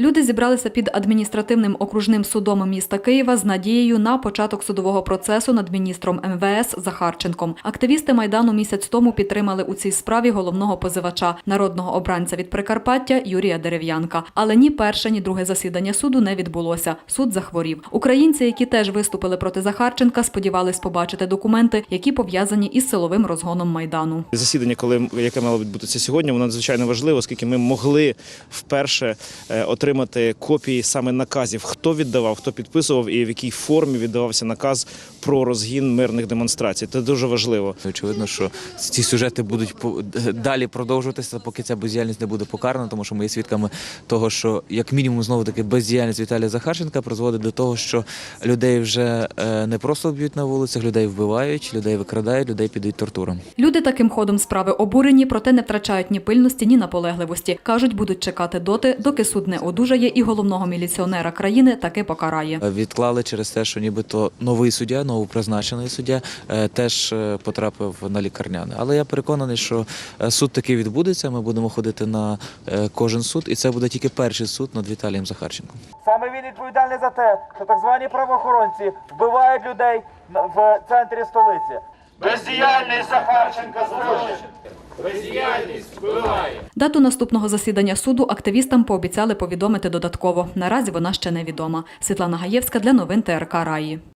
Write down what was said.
Люди зібралися під адміністративним окружним судом міста Києва з надією на початок судового процесу над міністром МВС Захарченком. Активісти майдану місяць тому підтримали у цій справі головного позивача, народного обранця від Прикарпаття Юрія Дерев'янка. Але ні перше, ні друге засідання суду не відбулося. Суд захворів. Українці, які теж виступили проти Захарченка, сподівались побачити документи, які пов'язані із силовим розгоном майдану. Засідання, коли яке мало відбутися сьогодні, воно надзвичайно важливо, оскільки ми могли вперше е, отримати копії саме наказів, хто віддавав, хто підписував і в якій формі віддавався наказ про розгін мирних демонстрацій. Це дуже важливо. Очевидно, що ці сюжети будуть далі продовжуватися, поки ця бездіяльність не буде покарана, тому що ми є свідками того, що як мінімум знову таки бездіяльність Віталія Захарченка призводить до того, що людей вже е, не просто б'ють на вулицях, людей вбивають, людей викрадають, людей підуть тортурам. Люди таким ходом справи обурені, проте не втрачають ні пильності, ні наполегливості. Кажуть, будуть чекати доти, доки суд не одужає і головного міліціонера країни таки покарає. Е, Відклали через те, що нібито новий суддя, новопризначений суддя, е, теж е, потрапив на лікарняне. Але я переконаний, що суд таки відбудеться. Ми будемо ходити на кожен суд, і це буде тільки перший суд над Віталієм Захарченком. Саме він відповідальний за те, що так звані правоохоронці вбивають людей в центрі столиці. Бездіяльність Захарченка злочин. Дату наступного засідання суду активістам пообіцяли повідомити додатково. Наразі вона ще невідома. Світлана Гаєвська для новин ТРК Раї.